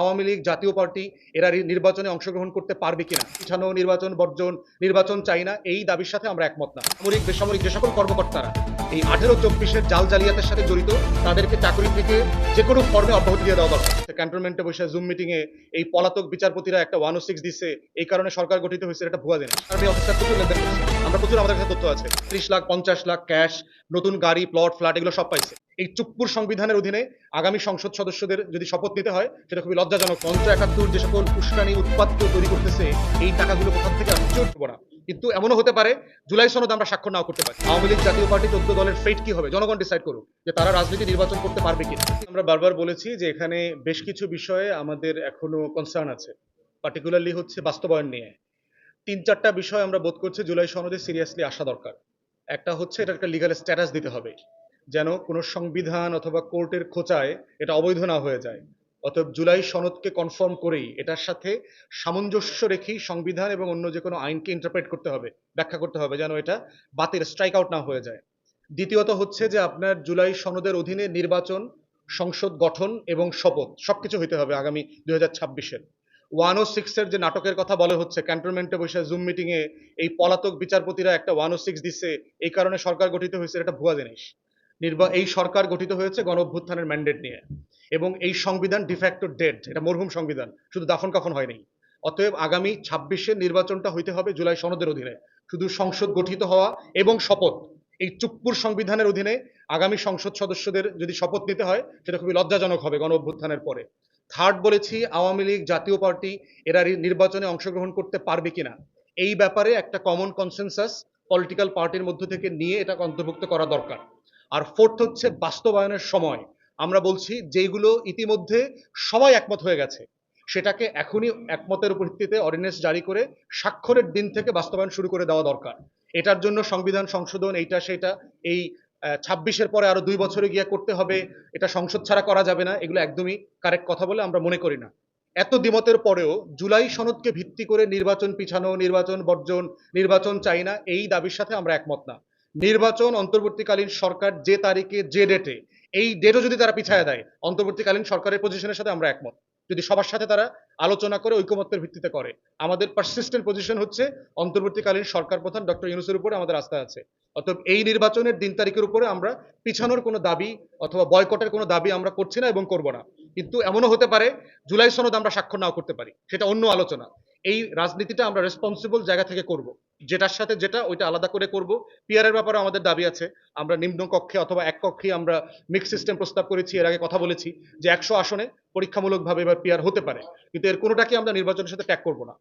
আওয়ামী লীগ জাতীয় পার্টি, এরা নির্বাচনে অংশগ্রহণ করতে পারবে কিনা? পিছানো নির্বাচন, বর্জন, নির্বাচন চাই না, এই দাবির সাথে আমরা একমত না। সামরিক, বেসামরিক যে সকল কর্মকর্তারা এই আঠেরো চব্বিশের জাল জালিয়াতের সাথে জড়িত, তাদেরকে চাকরি থেকে যে কোনো ফর্মে অব্যাহতি দিয়ে দেওয়া দরকার। ক্যান্টনমেন্টে বসে জুম মিটিংয়ে এই পলাতক বিচারপতিরা একটা ওয়ান সিক্স দিচ্ছে এই কারণে সরকার গঠিত হয়েছে, এটা ভুয়া জিনিস আর্মি অফিসার লেনদেন আমরা প্রচুর আমাদের কাছে তথ্য আছে। ত্রিশ লাখ, পঞ্চাশ লাখ ক্যাশ নতুন গাড়ি প্লট ফ্ল্যাট এগুলো সব পাইছে। এই চুপ্পুর সংবিধানের অধীনে আগামী সংসদ সদস্যদের যদি শপথ নিতে হয়, সেটা খুবই লজ্জাজনক। পঞ্চ একাত্তর যে সকল উস্কানি উৎপাদ্য তৈরি করতেছে, এই টাকাগুলো কোথা থেকে উঠবো না কিন্তু এমনও হতে পারে, জুলাই সনদ আমরা স্বাক্ষর নাও করতে পারি। আওয়ামী লীগ, জাতীয় পার্টি, চোদ্দ দলের ফেট কি হবে? জনগণ ডিসাইড করুক যে তারা রাজনীতি নির্বাচন করতে পারবে কিনা। আমরা বারবার বলেছি যে এখানে বেশ কিছু বিষয়ে আমাদের এখনও কনসার্ন আছে। পার্টিকুলারলি হচ্ছে বাস্তবায়ন নিয়ে। তিন চারটা বিষয় আমরা বোধ করছি জুলাই সনদে সিরিয়াসলি আসা দরকার। একটা হচ্ছে এটা একটা লিগাল স্ট্যাটাস দিতে হবে, যেন কোনো সংবিধান অথবা কোর্টের খোঁচায় এটা অবৈধ না হয়ে যায়। অতএব জুলাই সনদকে কনফার্ম করেই এটার সাথে সামঞ্জস্য রেখেই সংবিধান এবং অন্য যে কোনো আইনকে ইন্টারপ্রেট করতে হবে, ব্যাখ্যা করতে হবে, যেন এটা বাতিল স্ট্রাইক আউট না হয়ে যায়। দ্বিতীয়ত হচ্ছে যে আপনার জুলাই সনদের অধীনে নির্বাচন, সংসদ গঠন এবং শপথ সবকিছু হইতে হবে আগামী দুই হাজার ওয়ান ও সিক্সের যে নাটকের কথা বলা হচ্ছে ক্যান্টনমেন্টে বসে জুম মিটিং এ এই পলাতক বিচারপতিরা একটা ওয়ান ও সিক্স দিচ্ছে এই কারণে সরকার গঠিত হয়েছে, এটা ভুয়া জিনিস। নির্বা, এই সরকার গঠিত হয়েছে গণ অভ্যুত্থানের ম্যান্ডেট নিয়ে। এবং এই সংবিধান ডিফ্যাক্টো ডেড এটা মরহুম সংবিধান, শুধু দাফন কাফন হয়নি। অতএব আগামী ছাব্বিশের নির্বাচনটা হইতে হবে জুলাই সনদের অধীনে। শুধু সংসদ গঠিত হওয়া এবং শপথ, এই চুপ্পুর সংবিধানের অধীনে আগামী সংসদ সদস্যদের যদি শপথ নিতে হয়, সেটা খুবই লজ্জাজনক হবে গণ অভ্যুত্থানের পরে। থার্ড বলেছি, আওয়ামী লীগ জাতীয় পার্টি এরা নির্বাচনে অংশগ্রহণ করতে পারবে কিনা? এই ব্যাপারে একটা কমন কনসেনসাস পলিটিক্যাল পার্টির মধ্য থেকে নিয়ে এটাকে অন্তর্ভুক্ত করা দরকার। আর ফোর্থ হচ্ছে বাস্তবায়নের সময়। আমরা বলছি যেগুলো ইতিমধ্যে সবাই একমত হয়ে গেছে, সেটাকে এখনই একমতের ভিত্তিতে অর্ডিনেন্স জারি করে স্বাক্ষরের দিন থেকে বাস্তবায়ন শুরু করে দেওয়া দরকার। এটার জন্য সংবিধান সংশোধন, এইটা, সেটা, এই ছাব্বিশের পরে আরও দুই বছরে গিয়ে করতে হবে, এটা সংসদ ছাড়া করা যাবে না, এগুলো একদমই কারেক্ট কথা বলে আমরা মনে করি না। এত দ্বিমতের পরেও জুলাই সনদকে ভিত্তি করে নির্বাচন পিছানো, নির্বাচন বর্জন, নির্বাচন চাই না, এই দাবির সাথে আমরা একমত না। নির্বাচন অন্তর্বর্তীকালীন সরকার যে তারিখে, যে ডেটে এই ডেটও যদি তারা পিছায় দেয়, অন্তর্বর্তীকালীন সরকারের পজিশনের সাথে আমরা একমত। যদি সবার সাথে তারা আলোচনা করে, ঐকমত্যের ভিত্তিতে করে। আমাদের পারসিস্টেন্ট পজিশন হচ্ছে অন্তর্বর্তীকালীন সরকার প্রধান ডক্টর ইউনুসের উপরে আমাদের আস্থা আছে। অতএব এই নির্বাচনের দিন তারিখের উপরে আমরা পিছানোর কোনো দাবি অথবা বয়কটের কোনো দাবি আমরা করছি না এবং করব না। কিন্তু এমনও হতে পারে, জুলাই সনদ আমরা স্বাক্ষর নাও করতে পারি। সেটা অন্য আলোচনা। এই রাজনীতিটা আমরা রেসপন্সিবল জায়গা থেকে করব। যেটার সাথে যেটা, ওইটা আলাদা করে করব। পিয়ারের ব্যাপারে আমাদের দাবি আছে। আমরা নিম্ন কক্ষে অথবা এক কক্ষে আমরা মিক্স সিস্টেম প্রস্তাব করেছি, এর আগে কথা বলেছি যে একশো আসনে পরীক্ষামূলকভাবে এবার পিয়ার হতে পারে। কিন্তু এর কোনোটাকে আমরা নির্বাচনের সাথে ট্যাগ করব না।